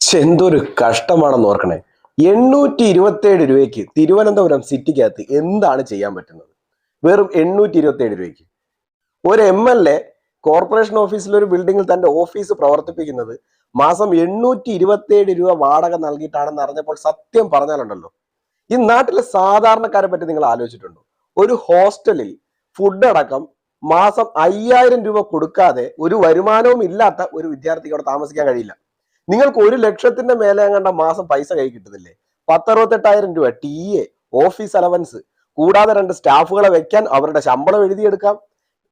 എന്തൊരു കഷ്ടമാണെന്ന് ഓർക്കണേ. എണ്ണൂറ്റി ഇരുപത്തേഴ് രൂപയ്ക്ക് തിരുവനന്തപുരം സിറ്റിക്കകത്ത് എന്താണ് ചെയ്യാൻ പറ്റുന്നത്? വെറും എണ്ണൂറ്റി ഇരുപത്തേഴ് രൂപയ്ക്ക്. ഒരു എം എൽ എ കോർപ്പറേഷൻ ഓഫീസിൽ ഒരു ബിൽഡിങ്ങിൽ തന്റെ ഓഫീസ് പ്രവർത്തിപ്പിക്കുന്നത് മാസം എണ്ണൂറ്റി ഇരുപത്തേഴ് രൂപ വാടക നൽകിയിട്ടാണെന്ന് അറിഞ്ഞപ്പോൾ സത്യം പറഞ്ഞാലുണ്ടല്ലോ. ഈ നാട്ടിലെ സാധാരണക്കാരെ പറ്റി നിങ്ങൾ ആലോചിച്ചിട്ടുണ്ടോ? ഒരു ഹോസ്റ്റലിൽ ഫുഡ് അടക്കം മാസം അയ്യായിരം രൂപ കൊടുക്കാതെ ഒരു വരുമാനവും ഇല്ലാത്ത ഒരു വിദ്യാർത്ഥിക്ക് അവിടെ താമസിക്കാൻ കഴിയില്ല. നിങ്ങൾക്ക് ഒരു ലക്ഷത്തിന്റെ മേലെ കണ്ട മാസം പൈസ കൈ കിട്ടുന്നില്ലേ? പത്തറുപത്തെട്ടായിരം രൂപ ടി എ ഓഫീസ് അലവൻസ്. കൂടാതെ രണ്ട് സ്റ്റാഫുകളെ വെക്കാൻ അവരുടെ ശമ്പളം എഴുതിയെടുക്കാം.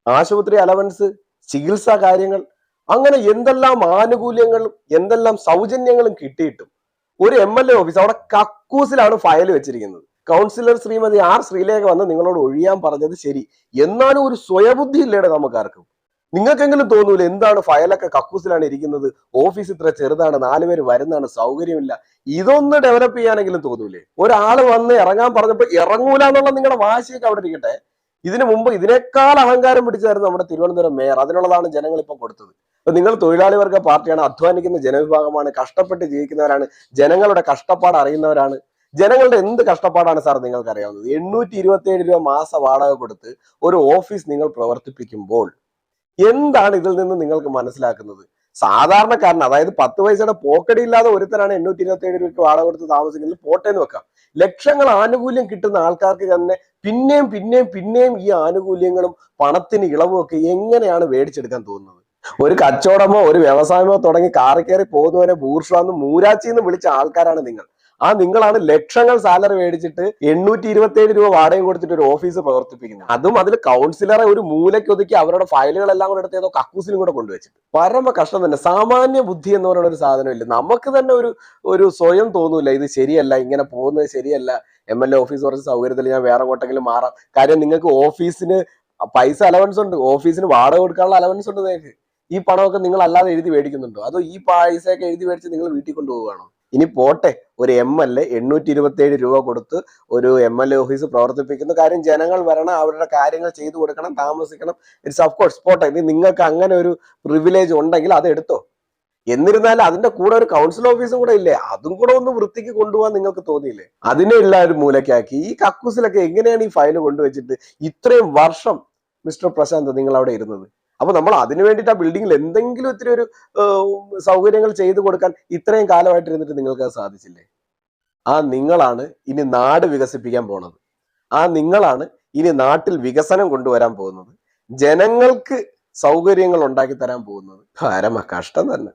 ആശുപത്രി അലവൻസ് ചികിത്സാ കാര്യങ്ങൾ. അങ്ങനെ എന്തെല്ലാം ആനുകൂല്യങ്ങളും എന്തെല്ലാം സൗജന്യങ്ങളും കിട്ടിയിട്ടും ഒരു എം എൽ എ ഓഫീസ് അവിടെ കക്കൂസിലാണ് ഫയൽ വെച്ചിരിക്കുന്നത്. കൗൺസിലർ ശ്രീമതി ആർ ശ്രീലേഖ വന്ന് നിങ്ങളോട് ഒഴിയാൻ പറഞ്ഞത് ശരി. എന്നാലും ഒരു സ്വയബുദ്ധി ഇല്ലേടെ നമുക്കാർക്കും? നിങ്ങൾക്കെങ്കിലും തോന്നൂല എന്താണ് ഫയലൊക്കെ കക്കൂസിലാണ് ഇരിക്കുന്നത്? ഓഫീസ് ഇത്ര ചെറുതാണ് നാലുപേര് വരുന്നതാണ് സൗകര്യമില്ല. ഇതൊന്ന് ഡെവലപ്പ് ചെയ്യാനെങ്കിലും തോന്നൂലേ? ഒരാൾ വന്ന് ഇറങ്ങാൻ പറഞ്ഞപ്പോൾ ഇറങ്ങൂല എന്നുള്ള നിങ്ങളുടെ വാശിയൊക്കെ അവിടെ ഇരിക്കട്ടെ. ഇതിനു മുമ്പ് ഇതിനേക്കാൾ അഹങ്കാരം പിടിച്ചായിരുന്നു നമ്മുടെ തിരുവനന്തപുരം മേയർ. അതിനുള്ളതാണ് ജനങ്ങൾ ഇപ്പൊ കൊടുത്തത്. അപ്പൊ നിങ്ങൾ തൊഴിലാളി വർഗ പാർട്ടിയാണ് അധ്വാനിക്കുന്ന ജനവിഭാഗമാണ് കഷ്ടപ്പെട്ട് ജീവിക്കുന്നവരാണ് ജനങ്ങളുടെ കഷ്ടപ്പാട് അറിയുന്നവരാണ്. ജനങ്ങളുടെ എന്ത് കഷ്ടപ്പാടാണ് സാർ നിങ്ങൾക്ക് അറിയാവുന്നത് എണ്ണൂറ്റി ഇരുപത്തി രൂപ മാസ വാടക കൊടുത്ത് ഒരു ഓഫീസ് നിങ്ങൾ പ്രവർത്തിപ്പിക്കുമ്പോൾ എന്താണ് ഇതിൽ നിന്ന് നിങ്ങൾക്ക് മനസ്സിലാക്കുന്നത്? സാധാരണക്കാരൻ അതായത് പത്ത് പൈസയുടെ പോക്കടി ഇല്ലാതെ ഒരുത്തരാണ് എണ്ണൂറ്റി ഇരുപത്തി ഏഴ് രൂപയ്ക്ക് വാടക കൊടുത്ത് താമസിക്കുന്നത് പോട്ടെ എന്ന് വെക്കാം. ലക്ഷങ്ങൾ ആനുകൂല്യം കിട്ടുന്ന ആൾക്കാർക്ക് തന്നെ പിന്നെയും പിന്നെയും പിന്നെയും ഈ ആനുകൂല്യങ്ങളും പണത്തിന് ഇളവും ഒക്കെ എങ്ങനെയാണ് മേടിച്ചെടുക്കാൻ തോന്നുന്നത്? ഒരു കച്ചവടമോ ഒരു വ്യവസായമോ തുടങ്ങി കാറി കയറി പോകുന്നവരെ ബൂർഷാന്ന് മൂരാച്ചിന്ന് വിളിച്ച ആൾക്കാരാണ് നിങ്ങൾ. ആ നിങ്ങളാണ് ലക്ഷങ്ങൾ സാലറി മേടിച്ചിട്ട് എണ്ണൂറ്റി ഇരുപത്തി രൂപ വാടകയും കൊടുത്തിട്ട് ഒരു ഓഫീസ് പ്രവർത്തിപ്പിക്കുന്നത്. അതും അതിൽ കൗൺസിലറെ ഒരു മൂലയ്ക്ക് ഒതുക്കി അവരുടെ ഫയലുകളെല്ലാം കൂടെ എടുത്ത് ഏതോ കക്കൂസിലും കൂടെ കൊണ്ടുവച്ചിട്ട് പരമ കഷ്ടം തന്നെ. സാമാന്യ ബുദ്ധി എന്ന് പറയുന്ന ഒരു സാധനമില്ല. നമുക്ക് തന്നെ ഒരു ഒരു സ്വയം തോന്നൂല. ഇത് ശരിയല്ല ഇങ്ങനെ പോകുന്നത് ശരിയല്ല. എം എൽ എ ഓഫീസ് കുറച്ച് സൗകര്യത്തിൽ ഞാൻ വേറെ കോട്ടെങ്കിലും മാറാം. കാര്യം നിങ്ങൾക്ക് ഓഫീസിന് പൈസ അലവൻസ് ഉണ്ട്. ഓഫീസിന് വാടക കൊടുക്കാനുള്ള അലവൻസ് ഉണ്ട് നിങ്ങൾക്ക്. ഈ പണമൊക്കെ നിങ്ങൾ അല്ലാതെ എഴുതി മേടിക്കുന്നുണ്ടോ? അതോ ഈ പൈസയൊക്കെ എഴുതി മേടിച്ച് നിങ്ങൾ വീട്ടിൽ കൊണ്ടുപോവുകയാണോ? ഇനി പോട്ടെ ഒരു എം എൽ എ എണ്ണൂറ്റി ഇരുപത്തി ഏഴ് രൂപ കൊടുത്ത് ഒരു എം എൽ എ ഓഫീസ് പ്രവർത്തിപ്പിക്കുന്ന. കാര്യം ജനങ്ങൾ വരണം അവരുടെ കാര്യങ്ങൾ ചെയ്തു കൊടുക്കണം താമസിക്കണം. ഇറ്റ്സ് ഓഫ് കോഴ്സ് പോട്ടെ ഇനി നിങ്ങൾക്ക് അങ്ങനെ ഒരു പ്രിവിലേജ് ഉണ്ടെങ്കിൽ അത് എടുത്തോ. എന്നിരുന്നാലും അതിന്റെ കൂടെ ഒരു കൗൺസിൽ ഓഫീസും കൂടെ ഇല്ലേ? അതും കൂടെ ഒന്ന് വൃത്തിക്ക് കൊണ്ടുപോകാൻ നിങ്ങൾക്ക് തോന്നിയില്ലേ? അതിനെ എല്ലാവരും മൂലക്കാക്കി. ഈ കക്കൂസിലൊക്കെ എങ്ങനെയാണ് ഈ ഫയൽ കൊണ്ടുവച്ചിട്ട് ഇത്രയും വർഷം മിസ്റ്റർ പ്രശാന്ത് നിങ്ങൾ അവിടെ ഇരുന്നത്? അപ്പൊ നമ്മൾ അതിനു വേണ്ടിയിട്ട് ആ ബിൽഡിങ്ങിൽ എന്തെങ്കിലും ഇത്തിരി ഒരു സൗകര്യങ്ങൾ ചെയ്തു കൊടുക്കാൻ ഇത്രയും കാലമായിട്ട് ഇരുന്നിട്ട് നിങ്ങൾക്ക് അത് സാധിച്ചില്ലേ? ആ നിങ്ങളാണ് ഇനി നാട് വികസിപ്പിക്കാൻ പോണത്. ആ നിങ്ങളാണ് ഇനി നാട്ടിൽ വികസനം കൊണ്ടുവരാൻ പോകുന്നത്. ജനങ്ങൾക്ക് സൗകര്യങ്ങൾ ഉണ്ടാക്കി തരാൻ പോകുന്നത്. പരമ കഷ്ടം തന്നെ.